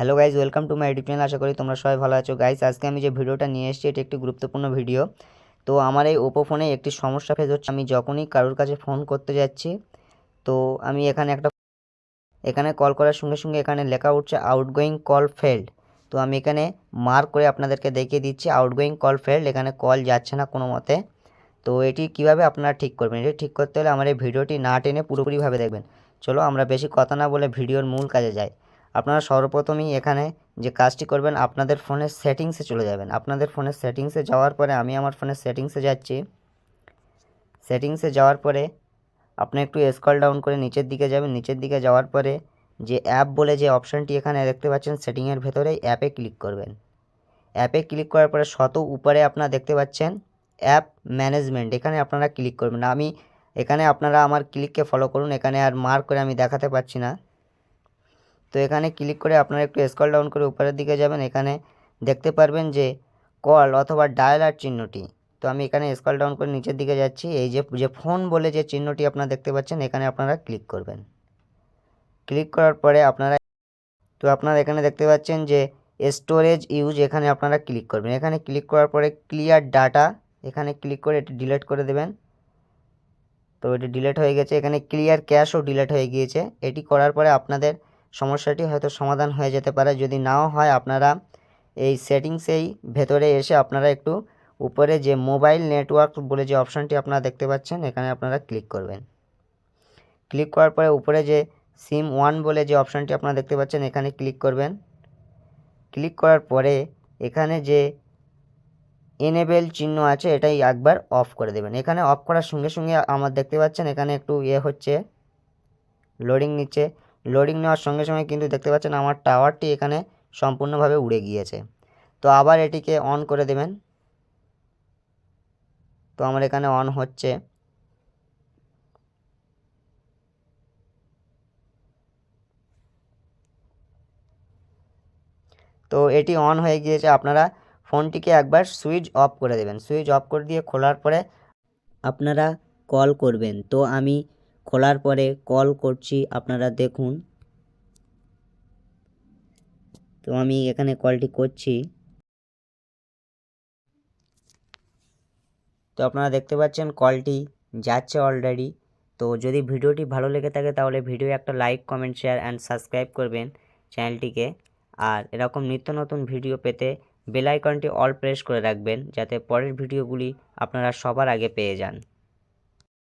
Hello guys welcome to my YouTube channel আশা করি তোমরা সবাই ভালো আছো। গাইজ আজকে আমি যে ভিডিওটা নিয়ে এসেছি, এটি একটি গুরুত্বপূর্ণ ভিডিও। তো আমার এই ওপো ফোনে একটি সমস্যা ফেস হচ্ছে। আমি যখনই কারোর কাছে ফোন করতে যাচ্ছি, তো আমি এখানে একটা এখানে কল করার সঙ্গে সঙ্গে এখানে লেখা উঠছে আউটগোয়িং কল ফেল্ড তো আমি এখানে মার্ক করে আপনাদেরকে দেখিয়ে দিচ্ছি আউটগোয়িং কল ফেল্ড এখানে কল যাচ্ছে না কোনো মতে। তো এটি কীভাবে আপনারা ঠিক করবেন? এটি ঠিক করতে হলে আমার এই ভিডিওটি না টেনে পুরোপুরিভাবে দেখবেন। চলো আমরা বেশি কথা না বলে ভিডিওর মূল কাজে যাই। আপনারা সর্বপ্রথমই এখানে যে কাজটি করবেন, আপনাদের ফোনের সেটিংসে চলে যাবেন। আপনাদের ফোনের সেটিংসে যাওয়ার পরে আমি আমার ফোনের সেটিংসে যাচ্ছি। সেটিংসে যাওয়ার পরে আপনি একটু স্কল ডাউন করে নিচের দিকে যাবেন। নিচের দিকে যাওয়ার পরে যে অ্যাপ বলে যে অপশানটি এখানে দেখতে পাচ্ছেন সেটিংয়ের ভেতরে অ্যাপে ক্লিক করবেন। অ্যাপে ক্লিক করার পরে শত উপরে আপনারা দেখতে পাচ্ছেন অ্যাপ ম্যানেজমেন্ট এখানে আপনারা ক্লিক করবেন। আমি এখানে আপনারা আমার ক্লিককে ফলো করুন। এখানে আর মার্ক করে আমি দেখাতে পাচ্ছি না। তো এখানে ক্লিক করে আপনারা একটু স্কল ডাউন করে উপরের দিকে যাবেন। এখানে দেখতে পারবেন যে কল অথবা ডায়ালার চিহ্নটি। তো আমি এখানে স্কল ডাউন করে নিচের দিকে যাচ্ছি। এই যে যে ফোন বলে যে চিহ্নটি আপনারা দেখতে পাচ্ছেন, এখানে আপনারা ক্লিক করবেন। ক্লিক করার পরে আপনারা, তো আপনারা এখানে দেখতে পাচ্ছেন যে স্টোরেজ ইউজ এখানে আপনারা ক্লিক করবেন। এখানে ক্লিক করার পরে ক্লিয়ার ডাটা এখানে ক্লিক করে এটি ডিলিট করে দেবেন। তো এটি ডিলিট হয়ে গেছে। এখানে ক্লিয়ার ক্যাশও ডিলিট হয়ে গিয়েছে। এটি করার পরে আপনাদের সমস্যাটি হয়তো সমাধান হয়ে যেতে পারে। যদি নাও হয়, আপনারা এই সেটিংসেই ভেতরে এসে আপনারা একটু উপরে যে মোবাইল নেটওয়ার্ক বলে যে অপশানটি আপনারা দেখতে পাচ্ছেন, এখানে আপনারা ক্লিক করবেন। ক্লিক করার পরে উপরে যে সিম ওয়ান বলে যে অপশানটি আপনারা দেখতে পাচ্ছেন, এখানে ক্লিক করবেন। ক্লিক করার পরে এখানে যে এনেবেল চিহ্ন আছে, এটাই একবার অফ করে দেবেন। এখানে অফ করার সঙ্গে সঙ্গে আমার দেখতে পাচ্ছেন, এখানে একটু ইয়ে হচ্ছে লোডিং নিচ্ছে। লোডিং নেওয়ার সঙ্গে সঙ্গে কিন্তু দেখতে পাচ্ছেন আমার টাওয়ারটি এখানে সম্পূর্ণভাবে উড়ে গিয়েছে। তো আবার এটিকে অন করে দেবেন। তো আমার এখানে অন হচ্ছে। তো এটি অন হয়ে গিয়েছে। আপনারা ফোনটিকে একবার সুইচ অফ করে দেবেন। সুইচ অফ করে দিয়ে খোলার পরে আপনারা কল করবেন। তো আমি খোলার পরে কল করছি, আপনারা দেখুন। তো আমি এখানে কলটি করছি। তো আপনারা দেখতে পাচ্ছেন কলটি যাচ্ছে অলরেডি তো যদি ভিডিওটি ভালো লেগে থাকে তাহলে ভিডিও একটা like comment share and subscribe করবেন চ্যানেলটিকে। আর এরকম নিত্য নতুন ভিডিও পেতে বেল আইকনটি অল প্রেস করে রাখবেন যাতে পরের ভিডিওগুলি আপনারা সবার আগে পেয়ে যান।